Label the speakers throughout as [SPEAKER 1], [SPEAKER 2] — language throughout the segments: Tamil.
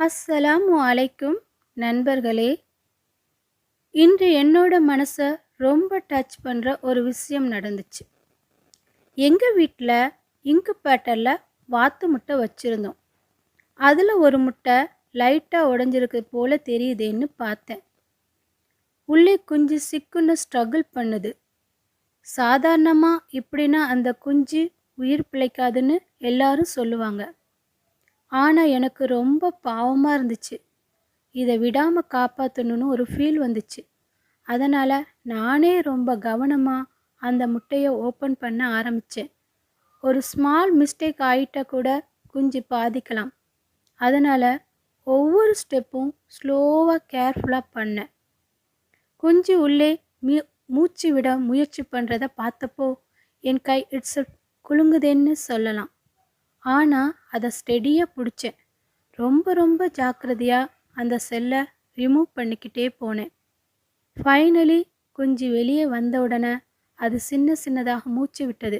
[SPEAKER 1] அஸ்ஸலாமு அலைக்கும் நண்பர்களே. இன்று என்னோட மனசை ரொம்ப டச் பண்ணுற ஒரு விஷயம் நடந்துச்சு. எங்கள் வீட்டில் இங்கு பேட்டரில் வாத்து முட்டை வச்சுருந்தோம். அதில் ஒரு முட்டை லைட்டாக உடஞ்சிருக்கு போல் தெரியுதேன்னு பார்த்தேன். உள்ளே குஞ்சு சிக்குன்னு ஸ்ட்ரகிள் பண்ணுது. சாதாரணமாக இப்படின்னா அந்த குஞ்சு உயிர் பிழைக்காதுன்னு எல்லாரும் சொல்லுவாங்க. ஆனால் எனக்கு ரொம்ப பாவமாக இருந்துச்சு. இதை விடாமல் காப்பாற்றணுன்னு ஒரு ஃபீல் வந்துச்சு. அதனால் நானே ரொம்ப கவனமாக அந்த முட்டையை ஓப்பன் பண்ண ஆரம்பித்தேன் ஒரு ஸ்மால் மிஸ்டேக் ஆகிட்ட கூட குஞ்சு பாதிக்கலாம். அதனால் ஒவ்வொரு ஸ்டெப்பும் ஸ்லோவாக கேர்ஃபுல்லாக பண்ணேன். குஞ்சு உள்ளே மீ மூச்சு விட முயற்சி பண்ணுறத பார்த்தப்போ என் கை இட்ஸ் குலுங்குதேன்னு சொல்லலாம். ஆனால் அதை ஸ்டெடியாக பிடிச்சேன். ரொம்ப ரொம்ப ஜாக்கிரதையாக அந்த செல்லை ரிமூவ் பண்ணிக்கிட்டே போனேன். ஃபைனலி குஞ்சு வெளியே வந்த உடனே அது சின்ன சின்னதாக மூச்சு விட்டது.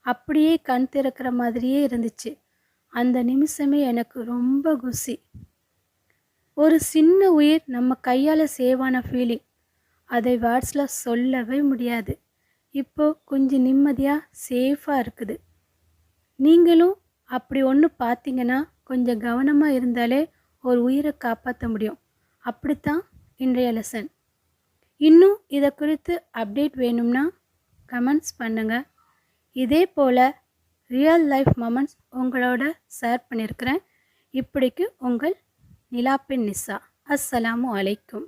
[SPEAKER 1] அப்படியே கண் திறக்கிற மாதிரியே இருந்துச்சு. அந்த நிமிஷமே எனக்கு ரொம்ப குசி. ஒரு சின்ன உயிர் நம்ம கையால் சேவான ஃபீலிங் அதை வேர்ட்ஸில் சொல்லவே முடியாது. இப்போ கொஞ்சம் நிம்மதியாக சேஃபாக இருக்குது. நீங்களும் அப்படி ஒன்று பார்த்தீங்கன்னா கொஞ்சம் கவனமாக இருந்தாலே ஒரு உயிரை காப்பாற்ற முடியும். அப்படித்தான் இன்றைய லெசன் இன்னும் இதை குறித்து அப்டேட் வேணும்னா கமெண்ட்ஸ் பண்ணுங்கள் இதே போல் ரியல் லைஃப் மொமெண்ட்ஸ் உங்களோட ஷேர் பண்ணியிருக்கிறேன் இப்படிக்கு உங்கள் நிலாப்பின் நிசா. அஸ்ஸலாமு அலைக்கும்.